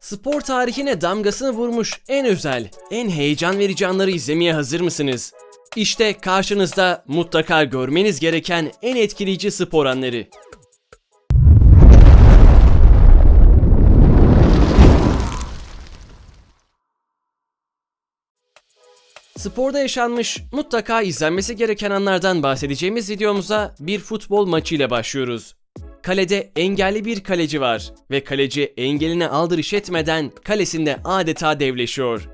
Spor tarihine damgasını vurmuş en özel, en heyecan verici anları izlemeye hazır mısınız? İşte karşınızda mutlaka görmeniz gereken en etkileyici spor anları. Sporda yaşanmış, mutlaka izlenmesi gereken anlardan bahsedeceğimiz videomuza bir futbol maçıyla başlıyoruz. Kalede engelli bir kaleci var ve kaleci engeline aldırış etmeden kalesinde adeta devleşiyor.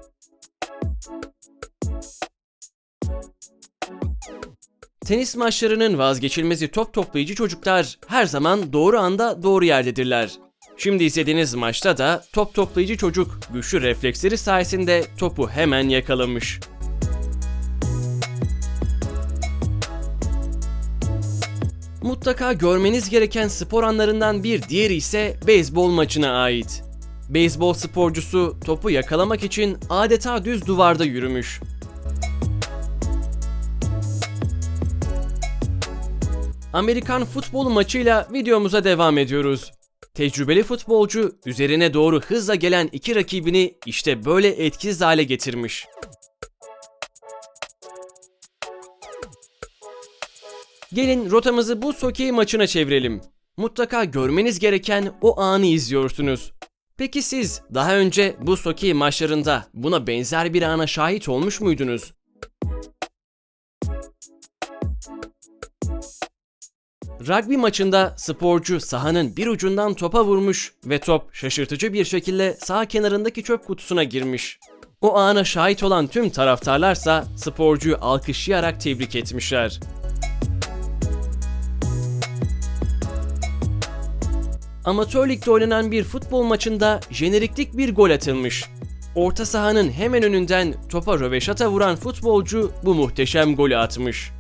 Tenis maçlarının vazgeçilmezi top toplayıcı çocuklar her zaman doğru anda doğru yerdedirler. Şimdi izlediğiniz maçta da top toplayıcı çocuk güçlü refleksleri sayesinde topu hemen yakalamış. Mutlaka görmeniz gereken spor anlarından bir diğeri ise beyzbol maçına ait. Beyzbol sporcusu topu yakalamak için adeta düz duvarda yürümüş. Amerikan futbol maçıyla videomuza devam ediyoruz. Tecrübeli futbolcu üzerine doğru hızla gelen iki rakibini işte böyle etkisiz hale getirmiş. Gelin rotamızı bu Sokey maçına çevirelim. Mutlaka görmeniz gereken o anı izliyorsunuz. Peki siz daha önce bu Sokey maçlarında buna benzer bir ana şahit olmuş muydunuz? Rugby maçında sporcu sahanın bir ucundan topa vurmuş ve top şaşırtıcı bir şekilde sağ kenarındaki çöp kutusuna girmiş. O ana şahit olan tüm taraftarlarsa sporcuyu alkışlayarak tebrik etmişler. Amatör ligde oynanan bir futbol maçında jeneriklik bir gol atılmış. Orta sahanın hemen önünden topa röveşata vuran futbolcu bu muhteşem golü atmış.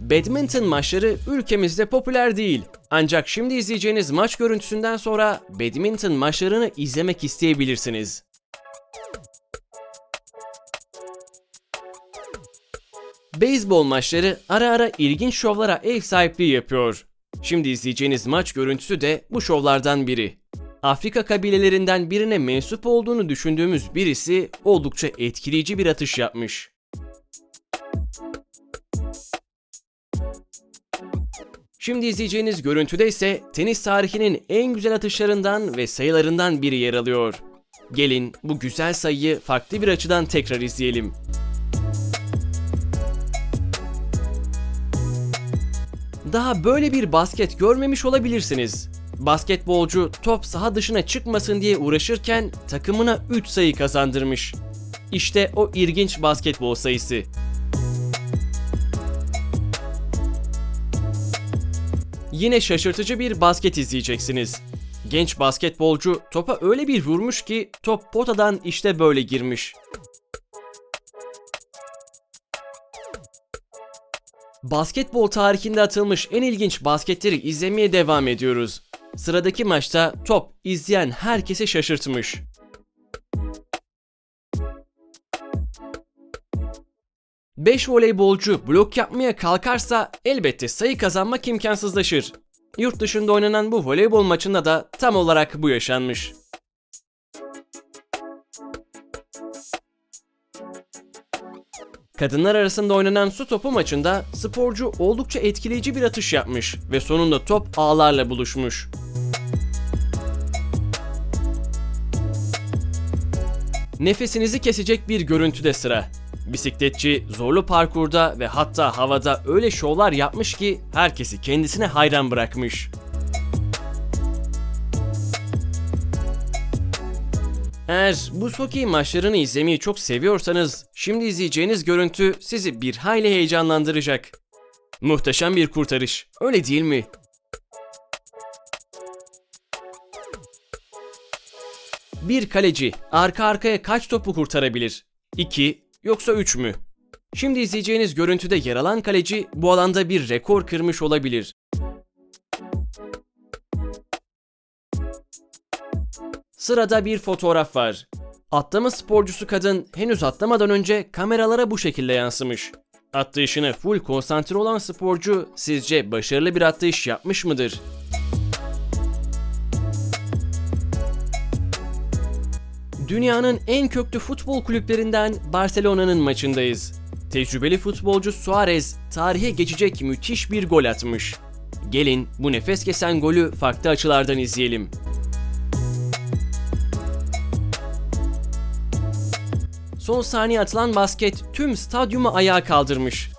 Badminton maçları ülkemizde popüler değil. Ancak şimdi izleyeceğiniz maç görüntüsünden sonra badminton maçlarını izlemek isteyebilirsiniz. Beyzbol maçları ara ara ilginç şovlara ev sahipliği yapıyor. Şimdi izleyeceğiniz maç görüntüsü de bu şovlardan biri. Afrika kabilelerinden birine mensup olduğunu düşündüğümüz birisi oldukça etkileyici bir atış yapmış. Şimdi izleyeceğiniz görüntüde ise tenis tarihinin en güzel atışlarından ve sayılarından biri yer alıyor. Gelin bu güzel sayıyı farklı bir açıdan tekrar izleyelim. Daha böyle bir basket görmemiş olabilirsiniz. Basketbolcu top saha dışına çıkmasın diye uğraşırken takımına 3 sayı kazandırmış. İşte o ilginç basketbol sayısı. Yine şaşırtıcı bir basket izleyeceksiniz. Genç basketbolcu topa öyle bir vurmuş ki top potadan işte böyle girmiş. Basketbol tarihinde atılmış en ilginç basketleri izlemeye devam ediyoruz. Sıradaki maçta top izleyen herkesi şaşırtmış. Beş voleybolcu blok yapmaya kalkarsa elbette sayı kazanmak imkansızlaşır. Yurt dışında oynanan bu voleybol maçında da tam olarak bu yaşanmış. Kadınlar arasında oynanan su topu maçında sporcu oldukça etkileyici bir atış yapmış ve sonunda top ağlarla buluşmuş. Nefesinizi kesecek bir görüntüde sıra. Bisikletçi zorlu parkurda ve hatta havada öyle şovlar yapmış ki herkesi kendisine hayran bırakmış. Eğer bu hokey maçlarını izlemeyi çok seviyorsanız şimdi izleyeceğiniz görüntü sizi bir hayli heyecanlandıracak. Muhteşem bir kurtarış, öyle değil mi? Bir kaleci arka arkaya kaç topu kurtarabilir? 2 yoksa 3 mü? Şimdi izleyeceğiniz görüntüde yer alan kaleci bu alanda bir rekor kırmış olabilir. Sırada bir fotoğraf var. Atlama sporcusu kadın henüz atlamadan önce kameralara bu şekilde yansımış. Atlayışına full konsantre olan sporcu sizce başarılı bir atlayış yapmış mıdır? Dünyanın en köklü futbol kulüplerinden Barcelona'nın maçındayız. Tecrübeli futbolcu Suarez tarihe geçecek müthiş bir gol atmış. Gelin bu nefes kesen golü farklı açılardan izleyelim. Son saniye atılan basket tüm stadyumu ayağa kaldırmış.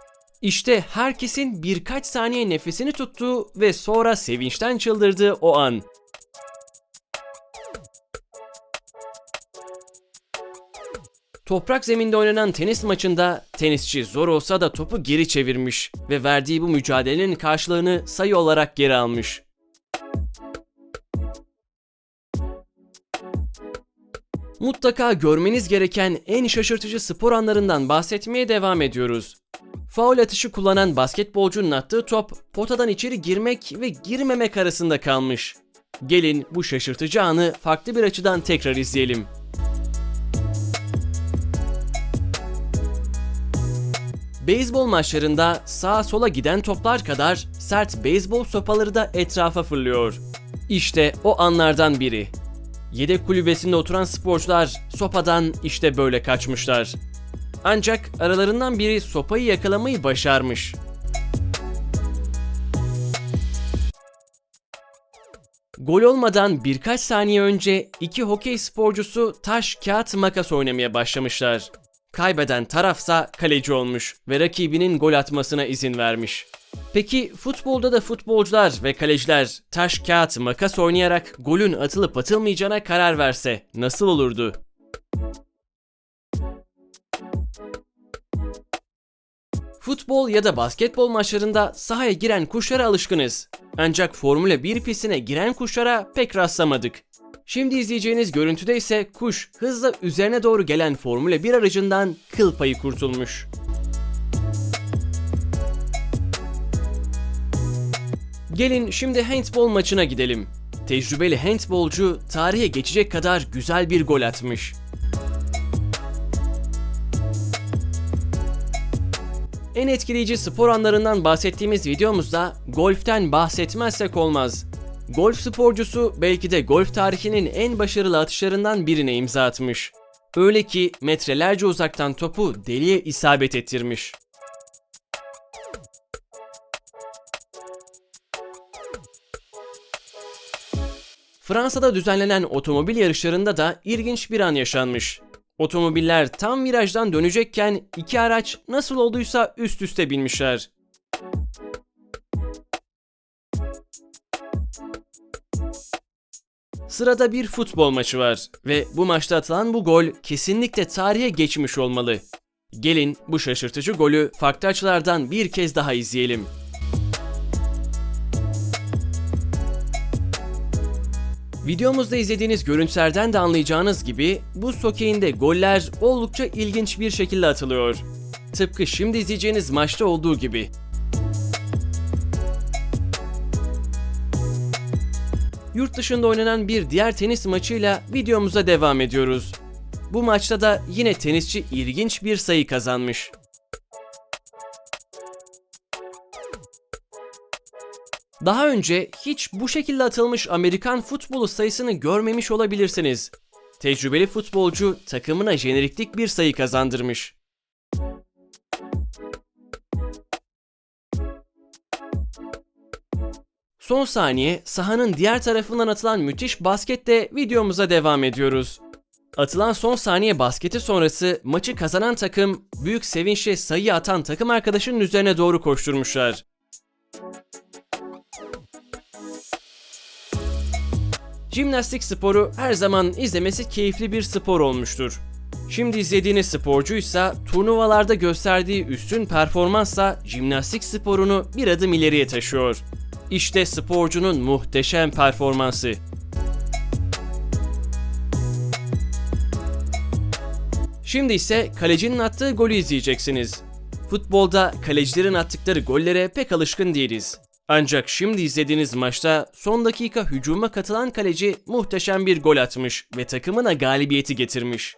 İşte herkesin birkaç saniye nefesini tuttuğu ve sonra sevinçten çıldırdığı o an. Toprak zeminde oynanan tenis maçında tenisçi zor olsa da topu geri çevirmiş ve verdiği bu mücadelenin karşılığını sayı olarak geri almış. Mutlaka görmeniz gereken en şaşırtıcı spor anlarından bahsetmeye devam ediyoruz. Faul atışı kullanan basketbolcunun attığı top potadan içeri girmek ve girmemek arasında kalmış. Gelin bu şaşırtıcı anı farklı bir açıdan tekrar izleyelim. Beyzbol maçlarında sağa sola giden toplar kadar sert beyzbol sopaları da etrafa fırlıyor. İşte o anlardan biri. Yedek kulübesinde oturan sporcular sopadan işte böyle kaçmışlar. Ancak aralarından biri sopayı yakalamayı başarmış. Gol olmadan birkaç saniye önce iki hokey sporcusu taş, kağıt, makas oynamaya başlamışlar. Kaybeden tarafsa kaleci olmuş ve rakibinin gol atmasına izin vermiş. Peki futbolda da futbolcular ve kaleciler taş, kağıt, makas oynayarak golün atılıp atılmayacağına karar verse nasıl olurdu? Futbol ya da basketbol maçlarında sahaya giren kuşlara alışkınız. Ancak Formula 1 pistine giren kuşlara pek rastlamadık. Şimdi izleyeceğiniz görüntüde ise kuş hızla üzerine doğru gelen Formula 1 aracından kıl payı kurtulmuş. Gelin şimdi handball maçına gidelim. Tecrübeli handbolcu tarihe geçecek kadar güzel bir gol atmış. En etkileyici spor anlarından bahsettiğimiz videomuzda golften bahsetmezsek olmaz. Golf sporcusu belki de golf tarihinin en başarılı atışlarından birine imza atmış. Öyle ki metrelerce uzaktan topu deliye isabet ettirmiş. Fransa'da düzenlenen otomobil yarışlarında da ilginç bir an yaşanmış. Otomobiller tam virajdan dönecekken iki araç nasıl olduysa üst üste binmişler. Sırada bir futbol maçı var ve bu maçta atılan bu gol kesinlikle tarihe geçmiş olmalı. Gelin bu şaşırtıcı golü farklı açılardan bir kez daha izleyelim. Videomuzda izlediğiniz görüntülerden de anlayacağınız gibi bu sokeyinde goller oldukça ilginç bir şekilde atılıyor. Tıpkı şimdi izleyeceğiniz maçta olduğu gibi. Yurt dışında oynanan bir diğer tenis maçıyla videomuza devam ediyoruz. Bu maçta da yine tenisçi ilginç bir sayı kazanmış. Daha önce hiç bu şekilde atılmış Amerikan futbolu sayısını görmemiş olabilirsiniz. Tecrübeli futbolcu takımına jeneriklik bir sayı kazandırmış. Son saniye sahanın diğer tarafından atılan müthiş basketle videomuza devam ediyoruz. Atılan son saniye basketi sonrası maçı kazanan takım büyük sevinçle sayı atan takım arkadaşının üzerine doğru koşturmuşlar. Jimnastik sporu her zaman izlemesi keyifli bir spor olmuştur. Şimdi izlediğiniz sporcuysa turnuvalarda gösterdiği üstün performansla jimnastik sporunu bir adım ileriye taşıyor. İşte sporcunun muhteşem performansı. Şimdi ise kalecinin attığı golü izleyeceksiniz. Futbolda kalecilerin attıkları gollere pek alışkın değiliz. Ancak şimdi izlediğiniz maçta son dakika hücuma katılan kaleci muhteşem bir gol atmış ve takımına galibiyeti getirmiş.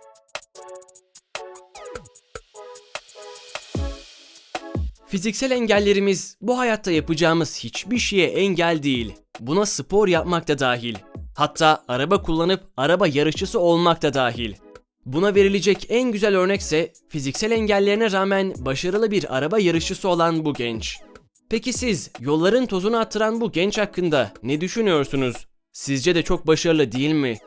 Fiziksel engellerimiz bu hayatta yapacağımız hiçbir şeye engel değil. Buna spor yapmak da dahil. Hatta araba kullanıp araba yarışçısı olmak da dahil. Buna verilecek en güzel örnekse fiziksel engellerine rağmen başarılı bir araba yarışçısı olan bu genç. Peki siz yolların tozunu attıran bu genç hakkında ne düşünüyorsunuz? Sizce de çok başarılı değil mi?